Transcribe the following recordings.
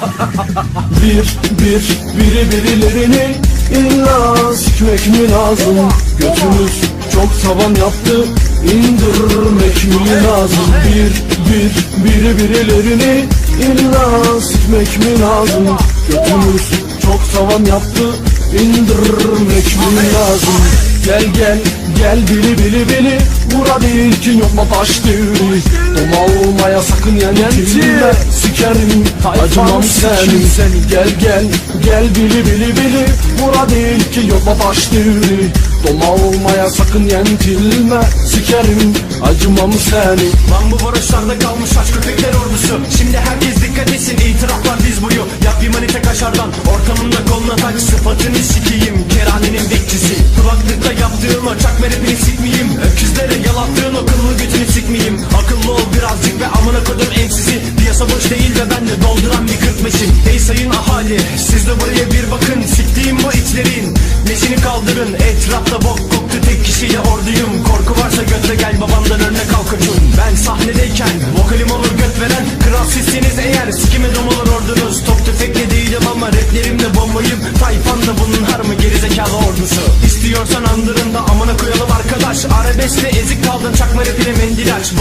Bir, bir, biri birilerini illa sikmek mi lazım? Götümüz çok tavan yaptı indirmek mi lazım? Bir, bir, biri birilerini illa sikmek mi lazım? Götümüz çok tavan yaptı indirmek mi lazım? Gel gel gel bili bili bili Vura değil ki yok mu taş düğünü Doma olmaya sakın yenentilme Sikerim acımam senin. Gel gel gel bili bili bili. Vura değil ki mu taş düğünü Doma olmaya sakın yentilme Sikerim. Acımam seni Lan bu varoşlarda kalmış aç köpekler ordusu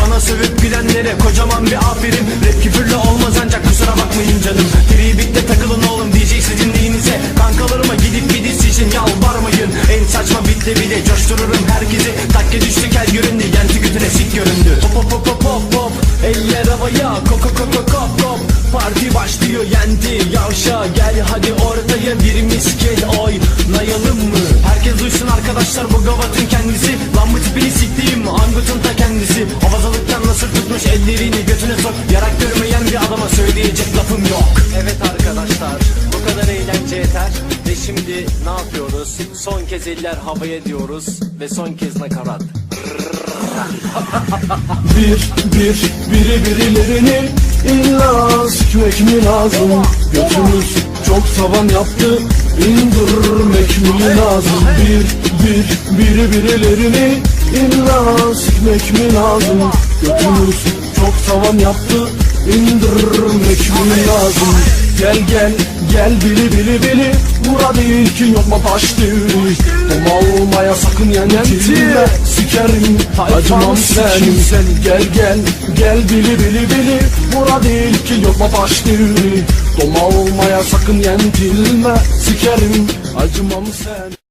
Bana sövüp gülenlere kocaman bir aferin. Rap küfürlü olmaz ancak kusura bakmayın canım. Tribikte takılın oğlum DJ sizin neyinize? Kankalarıma gidip gidip için yalvarmayın. En saçma bitle bile coştururum herkesi. Takke düştü kel göründü yenti götüne sik göründü. Hop hop hop hop hop hop. Eller havaya koko koko kop kop Parti başlıyor yendi Yavşa. Gel hadi ortaya birimiz gel oynayalım mı? Herkes duysun arkadaşlar bu gavatın kendisi. Lan bu tipini siktiğim angutun ta kendisi yapıyoruz? Son kez eller havaya diyoruz ve son kez nakarat. Bir, bir, biri birilerini illa sikmek mi lazım Götümüz çok tavan yaptı indirmek mi lazım Bir, bir, biri birilerini illa sikmek mi lazım Götümüz çok tavan yaptı indirmek mi lazım. Gel gel gel bili bili bili. Bura değil ki yok mu taş düğünü Doma olmaya sakın yenentilme Sikerim acımam senin. Gel gel gel bili bili bili. Bura değil ki yok mu taş düğünü Doma olmaya sakın yentilme Sikerim acımam senin